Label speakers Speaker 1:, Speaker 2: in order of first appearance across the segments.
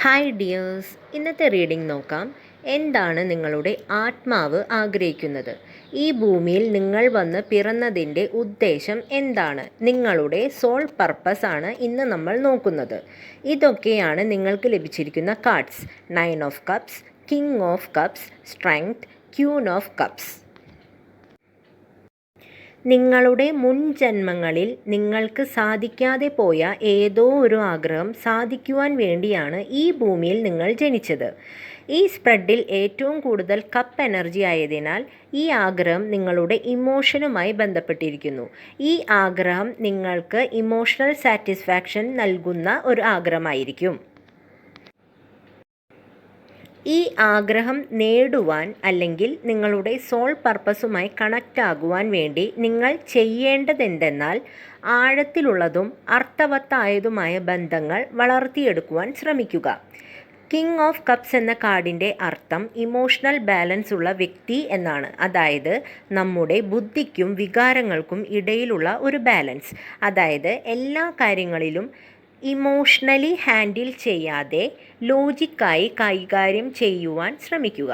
Speaker 1: Hi dears ഇന്നത്തെ reading നോക്കാം. എന്താണ് നിങ്ങളുടെ ആത്മാവ് ആഗ്രഹിക്കുന്നത്? ഈ ഭൂമിയിൽ നിങ്ങൾ വന്ന് പിറന്നതിന്റെ ഉദ്ദേശം എന്താണ്? നിങ്ങളുടെ സോൾ പർപ്പസ് ആണ് ഇന്ന് നമ്മൾ നോക്കുന്നത്. ഇതൊക്കെയാണ് നിങ്ങൾക്ക് ലഭിച്ചിരിക്കുന്ന cards. Nine of cups king of cups strength queen of cups. നിങ്ങളുടെ മുൻ ജന്മങ്ങളിൽ നിങ്ങൾക്ക് സാധിക്കാതെ പോയ ഏതോ ഒരു ആഗ്രഹം സാധിക്കുവാൻ വേണ്ടിയാണ് ഈ ഭൂമിയിൽ നിങ്ങൾ ജനിച്ചത്. ഈ സ്പ്രെഡിൽ ഏറ്റവും കൂടുതൽ കപ്പ് എനർജി ആയതിനാൽ ഈ ആഗ്രഹം നിങ്ങളുടെ ഇമോഷനുമായി ബന്ധപ്പെട്ടിരിക്കുന്നു. ഈ ആഗ്രഹം നിങ്ങൾക്ക് ഇമോഷണൽ സാറ്റിസ്ഫാക്ഷൻ നൽകുന്ന ഒരു ആഗ്രഹമായിരിക്കും. ഈ ആഗ്രഹം നേടുവാൻ അല്ലെങ്കിൽ നിങ്ങളുടെ സോൾ പർപ്പസുമായി കണക്റ്റാകുവാൻ വേണ്ടി നിങ്ങൾ ചെയ്യേണ്ടതെന്തെന്നാൽ ആഴത്തിലുള്ളതും അർത്ഥവത്തായതുമായ ബന്ധങ്ങൾ വളർത്തിയെടുക്കുവാൻ ശ്രമിക്കുക. കിങ് ഓഫ് കപ്സ് എന്ന കാർഡിന്റെ അർത്ഥം ഇമോഷണൽ ബാലൻസ് ഉള്ള വ്യക്തി എന്നാണ്. അതായത് നമ്മുടെ ബുദ്ധിക്കും വികാരങ്ങൾക്കും ഇടയിലുള്ള ഒരു ബാലൻസ് അതായത് എല്ലാ കാര്യങ്ങളിലും ഇമോഷണലി ഹാൻഡിൽ ചെയ്യാതെ ലോജിക്കായി കൈകാര്യം ചെയ്യുവാൻ ശ്രമിക്കുക.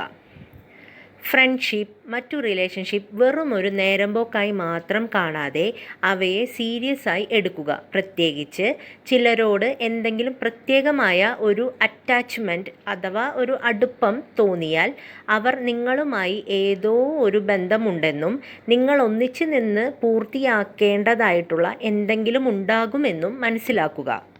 Speaker 1: ഫ്രണ്ട്ഷിപ്പ് മറ്റു റിലേഷൻഷിപ്പ് വെറും ഒരു നേരമ്പോക്കായി മാത്രം കാണാതെ അവയെ സീരിയസ് ആയി എടുക്കുക. പ്രത്യേകിച്ച് ചിലരോട് എന്തെങ്കിലും പ്രത്യേകമായ ഒരു അറ്റാച്ച്മെന്റ് അഥവാ ഒരു അടുപ്പം തോന്നിയാൽ അവർ നിങ്ങളുമായി ഏതോ ഒരു ബന്ധമുണ്ടെന്നും നിങ്ങൾ ഒന്നിച്ചു നിന്ന് പൂർത്തിയാക്കേണ്ടതായിട്ടുള്ള എന്തെങ്കിലും ഉണ്ടാകുമെന്നും മനസ്സിലാക്കുക.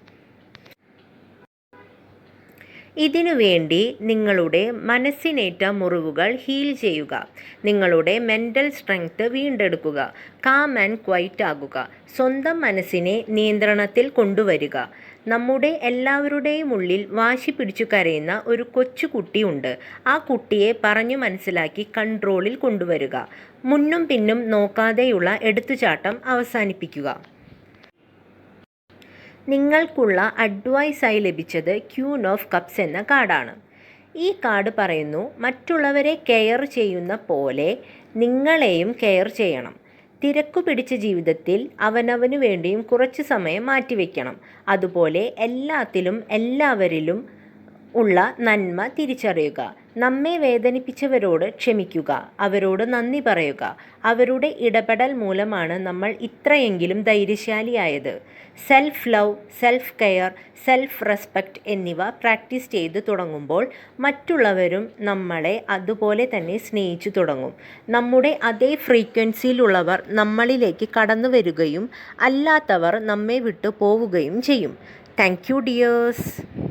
Speaker 1: ഇതിനു വേണ്ടി നിങ്ങളുടെ മനസ്സിനേറ്റ മുറിവുകൾ ഹീൽ ചെയ്യുക. നിങ്ങളുടെ മെന്റൽ സ്ട്രെങ്ത് വീണ്ടെടുക്കുക. കാം ആൻഡ് ക്വൈറ്റ് ആകുക. സ്വന്തം മനസ്സിനെ നിയന്ത്രണത്തിൽ കൊണ്ടുവരിക. നമ്മുടെ എല്ലാവരുടെയും ഉള്ളിൽ വാശി പിടിച്ചു കരയുന്ന ഒരു കൊച്ചുകുട്ടി ഉണ്ട്. ആ കുട്ടിയെ പറഞ്ഞു മനസ്സിലാക്കി കൺട്രോളിൽ കൊണ്ടുവരിക. മുന്നും പിന്നും നോക്കാതെയുള്ള എടുത്തുചാട്ടം അവസാനിപ്പിക്കുക. നിങ്ങൾക്കുള്ള അഡ്വൈസായി ലഭിച്ചത് ക്യൂൻ ഓഫ് കപ്സ് എന്ന കാർഡാണ്. ഈ കാർഡ് പറയുന്നു മറ്റുള്ളവരെ കെയർ ചെയ്യുന്ന പോലെ നിങ്ങളെയും കെയർ ചെയ്യണം. തിരക്കു പിടിച്ച ജീവിതത്തിൽ അവനവനു വേണ്ടിയും കുറച്ച് സമയം മാറ്റിവെക്കണം. അതുപോലെ എല്ലാത്തിലും എല്ലാവരിലും ഉള്ള നന്മ തിരിച്ചറിയുക. നമ്മെ വേദനിപ്പിച്ചവരോട് ക്ഷമിക്കുക. അവരോട് നന്ദി പറയുക. അവരുടെ ഇടപെടൽ മൂലമാണ് നമ്മൾ ഇത്രയെങ്കിലും ധൈര്യശാലിയായത്. Self love self care self respect എന്നിവ പ്രാക്ടീസ് ചെയ്ത് തുടങ്ങുമ്പോൾ മറ്റുള്ളവരും നമ്മളെ അതുപോലെ തന്നെ സ്നേഹിച്ചു തുടങ്ങും. നമ്മുടെ അതേ ഫ്രീക്വൻസിയിലുള്ളവർ നമ്മളിലേക്ക് കടന്നു വരികയും അല്ലാത്തവർ നമ്മെ വിട്ടു പോവുകയും ചെയ്യും. Thank you dears.